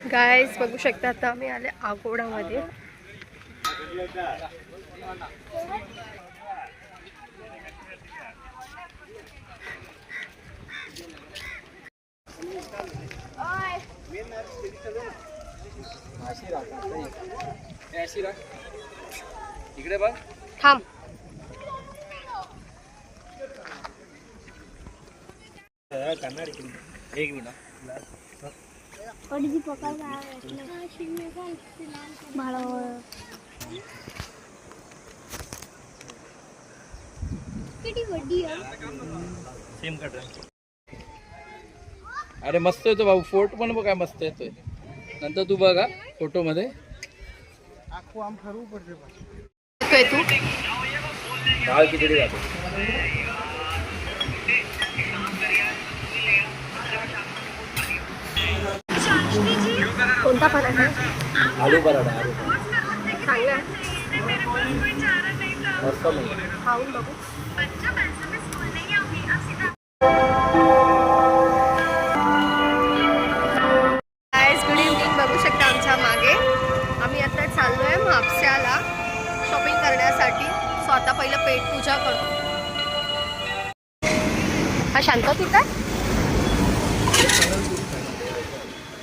Guys बघू शकता आता आम्ही आले आगोडामध्ये. इकडे बघ एक सेम कट अरे मस्त येतो भाऊ. फोटो पण बघा मस्त येतोय नंतर तू बघा फोटो मध्ये येतोय तू पराठा? आलू पराठा आलू चांगला. मस्त खाऊन बघू. गायस गुड इव्हनिंग बघू शकता आमच्या मागे. आम्ही आता चाललो आहे शॉपिंग करण्यासाठी. सो आता पहिलं पेट पूजा करतो हा शांत तू काय?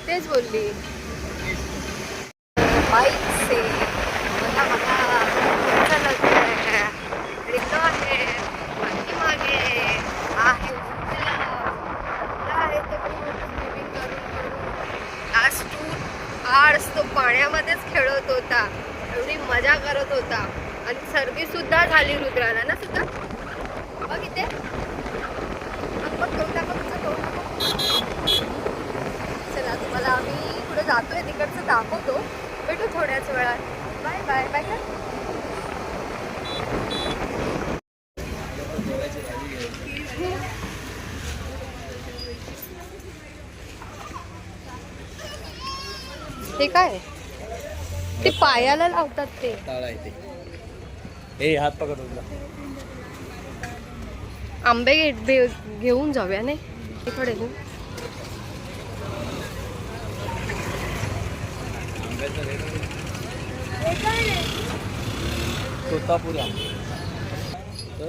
तेच बोलली बाईकचे बघा बघा तुमचं लग्न आहे रिक्त आहे पाठीमागे आहे उजवीला. आपला आहे तो खूप swimming करून करून आज टू आर्स तो पाण्यामध्येच खेळत होता एवढी मजा करत होता आणि सर्दी सुद्धा झाली रुद्राला ना सुद्धा बघ इथे चला तुम्हाला आम्ही पुढे जातोय तिकडचं दाखवतो. भेटू थोड्याच वेळात. बाय बाय बाय कर ते काय? ते पायाला लावतात ते. हे हात पकड आंबे घेऊन जाऊया नाही इकडे घेऊ तोतापुरी आंबे दे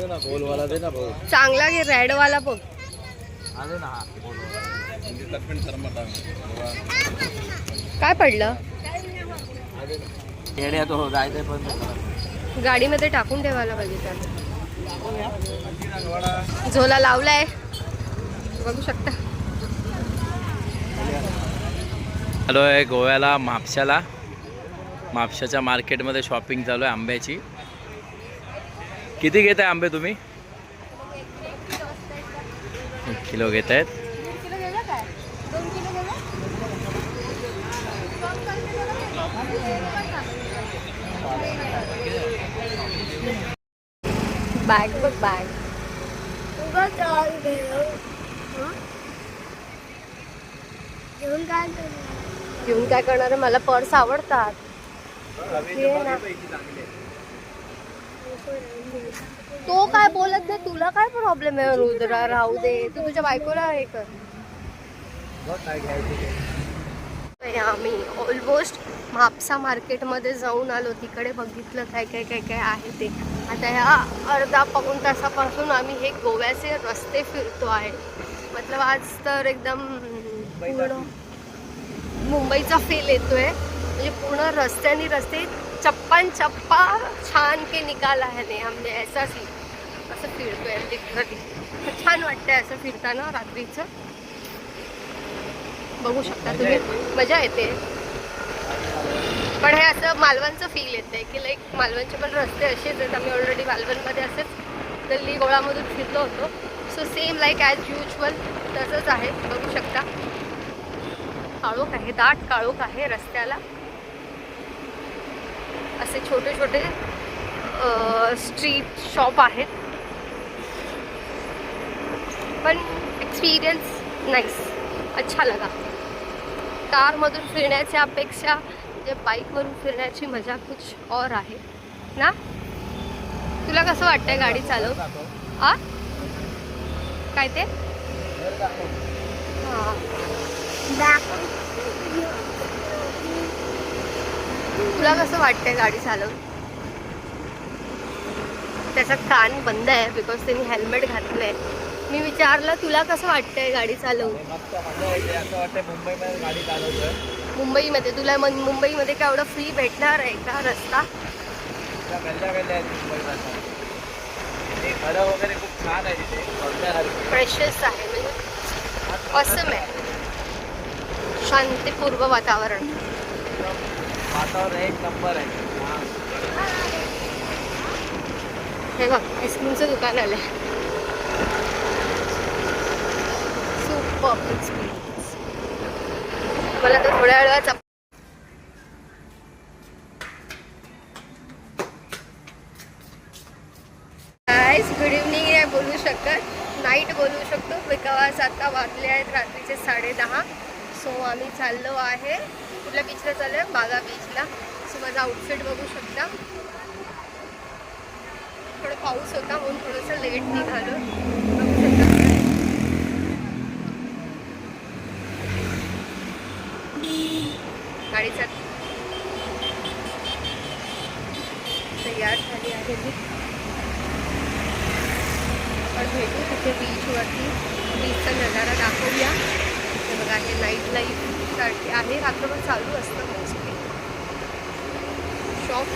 ना गोलवाला दे ना भाऊ. चांगला घे रेडवाला बघ. आले ना गोलवाला म्हणजे काय पडलं? गाडीमध्ये टाकून ठेवायला पाहिजे त्याला. झोला लावलाय. बघू शकता. हॅलो आहे गोव्याला म्हापशाला. म्हापशाच्या मार्केटमध्ये शॉपिंग चालू आहे आंब्याची. किती घेत आहे आंबे तुम्ही? एक किलो घेत आहेत बॅग बघ बॅग घेऊन काय घेऊन काय करणार आहे? मला पर्स आवडतात. तो काय बोलत नाही तुला काय प्रॉब्लेम आहे रुद्रा? राहू दे. तू तुझ्या बायकोला हे कर. आम्ही ऑलमोस्ट म्हापसा मार्केटमध्ये जाऊन आलो. तिकडे बघितलं काय काय काय काय आहे ते. आता ह्या अर्धा पाऊण तासापासून आम्ही हे गोव्याचे रस्ते फिरतो आहे. मतलब आज तर एकदम पूर्ण मुंबईचा फील येतोय. म्हणजे पूर्ण रस्त्यानी रस्ते चप्पान चप्पा छान के निकाला है ने हमने ऐसा सी असं फिरतोय लिटरली छान वाटतंय असं फिरताना रात्रीचं. बघू शकता तुम्ही. मजा येते. पण हे असं मालवणचं फील येते की लाईक मालवणचे पण रस्ते असेच आहेत. आम्ही ऑलरेडी मालवणमध्ये असेच गल्ली गोळामधून फिरलो होतो. So same like as usual तसंच आहे. बघू शकता. काळोख आहे दाट काळोख आहे रस्त्याला. असे छोटे छोटे स्ट्रीट शॉप आहेत. पण एक्सपिरियन्स नाईस अच्छा लगा. कारमधून फिरण्याच्या अपेक्षा म्हणजे बाईकवरून फिरण्याची मजा कुछ और आहे. ना? तुला कसं वाटतंय गाडी चालव? आ? काय ते? हां. तुला कसं वाटतंय गाडी चालव त्याचा कान बंद आहे बिकॉज त्यांनी हेल्मेट घातलंय. मी विचारलं तुला कसं वाटतंय गाडी चालवून? असं मुंबईमध्ये. तुला मुंबईमध्ये काय एवढं फ्री भेटणार आहे का रस्ता? छान आहे आहे म्हणजे. असम आहे. शांतीपूर्व वातावरण. वातावरण एक नंबर आहे. हा. बघ आईस्क्रीमचं दुकान आलंय. सुपर एक्सपिरियन्स मला तर थोड्या वेळाच गाईज गुड इव्हनिंग नाही बोलू शकत. नाईट बोलू शकतो. बिकॉज आता वाजले आहेत रात्रीचे साडे दहा सो आम्ही चाललो आहे. कुठल्या बीचला चाललो आहे बागा बीचला सो माझा आउटफिट बघू शकता. थोडं पाऊस होता म्हणून थोडंसं लेट निघालो. गाडीचा तयार झाली आहे मी. पण भेटू तिथे बीचवरती बीचचा नजारा दाखवूया. बघा हे नाईट लाईफसाठी आहे. रात्रभर चालू असतं मोस्टली शॉप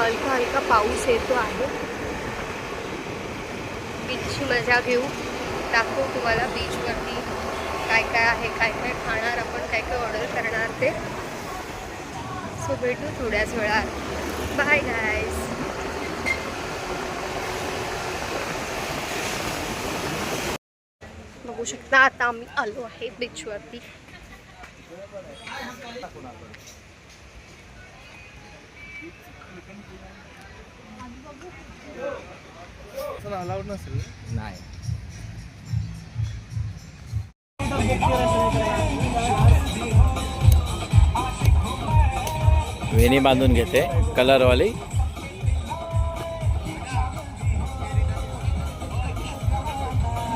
हलका हलका पाऊस येतो आहे. बीचची मजा घेऊ. दाखवू तुम्हाला बीचवरती काय काय आहे काय काय खाणार आपण काय काय ऑर्डर करणार ते. सो भेटू थोड्याच वेळात. बाय गायस बघू शकता. आता आम्ही आलो आहे बीचवरती अलाउड नसेल नाही. वेणी बांधून घेते कलरवाली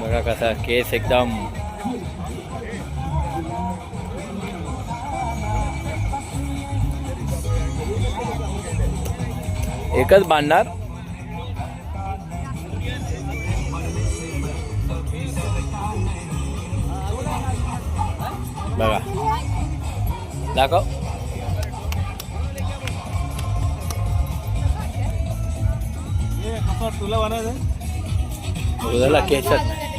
बघा कसा केस एकदम एकच बांधणार बघा दाखव तुला बनायचं तुझ्याला केसात